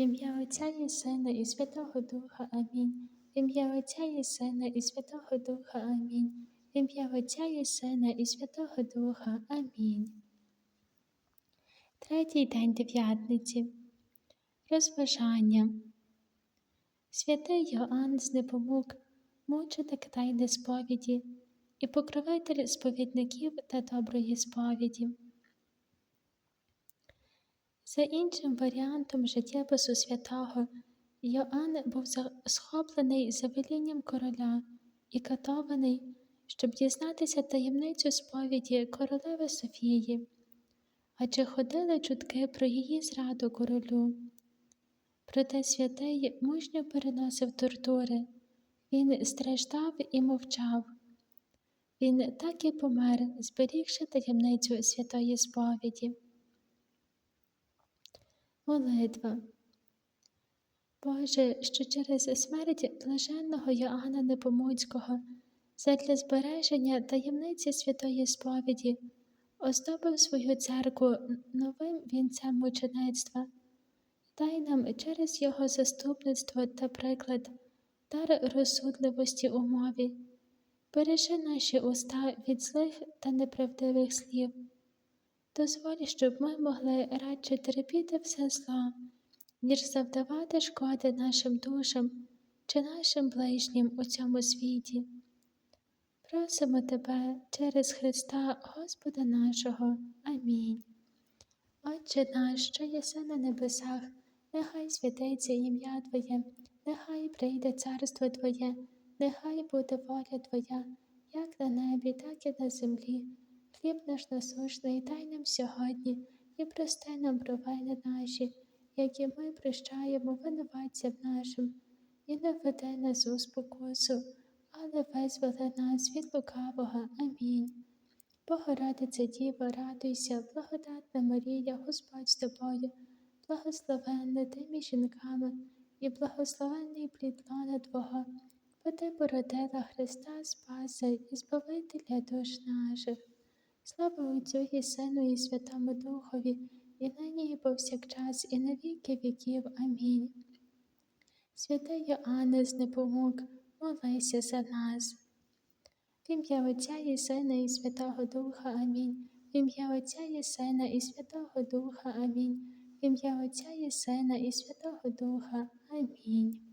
Ім'я Отця і Сина, і Святого Духа. Амінь. Ім'я Отця і Сина, і Святого Духа. Амінь. Ім'я Отця і Сина, і Святого Духа. Амінь. Третій день дев'ятниці. Розважання. Святий Йоанн з Непомук, мученик сповіді і покровитель сповідників та доброї сповіді. За іншим варіантом життєпису святого Йоанн був схоплений за велінням короля і катований, щоб дізнатися таємницю сповіді королеви Софії, адже ходили чутки про її зраду королю. Проте святий мужньо переносив тортури, він страждав і мовчав. Він так і помер, зберігши таємницю святої сповіді. Молитва. Боже, що через смерть блаженного Йоанна Непомуцького задля збереження таємниці святої сповіді оздобив свою церкву новим вінцем мучеництва, дай нам через його заступництво та приклад, дар розсудливості у мові, бережи наші уста від злих та неправдивих слів. Дозволь, щоб ми могли радше терпіти все зло, ніж завдавати шкоди нашим душам чи нашим ближнім у цьому світі. Просимо Тебе через Христа Господа нашого. Амінь. Отче наш, що єси на небесах, нехай святиться ім'я Твоє, нехай прийде царство Твоє, нехай буде воля Твоя, як на небі, так і на землі. Хліб наш насущний дай нам сьогодні і прости нам провини наші, які ми прощаємо винуватцям нашим, і не веди нас у спокусу, але визволи нас від лукавого. Амінь. Богородице Діво, радуйся, благодатна Марія, Господь з тобою, благословенна ти жінками, і благословенний плід лона Твого, бо ти породила Христа Спаса і Збавителя душ наших. Слава Отцю і Сину, і Святому Духові, і нині, і повсякчас, і на віки віків. Амінь. Святий Йоанне з непомог, молися за нас. В ім'я Отця і Сина, і Святого Духа. Амінь. В ім'я Отця і Сина, і Святого Духа. Амінь. В ім'я Отця і Сина, і Святого Духа. Амінь.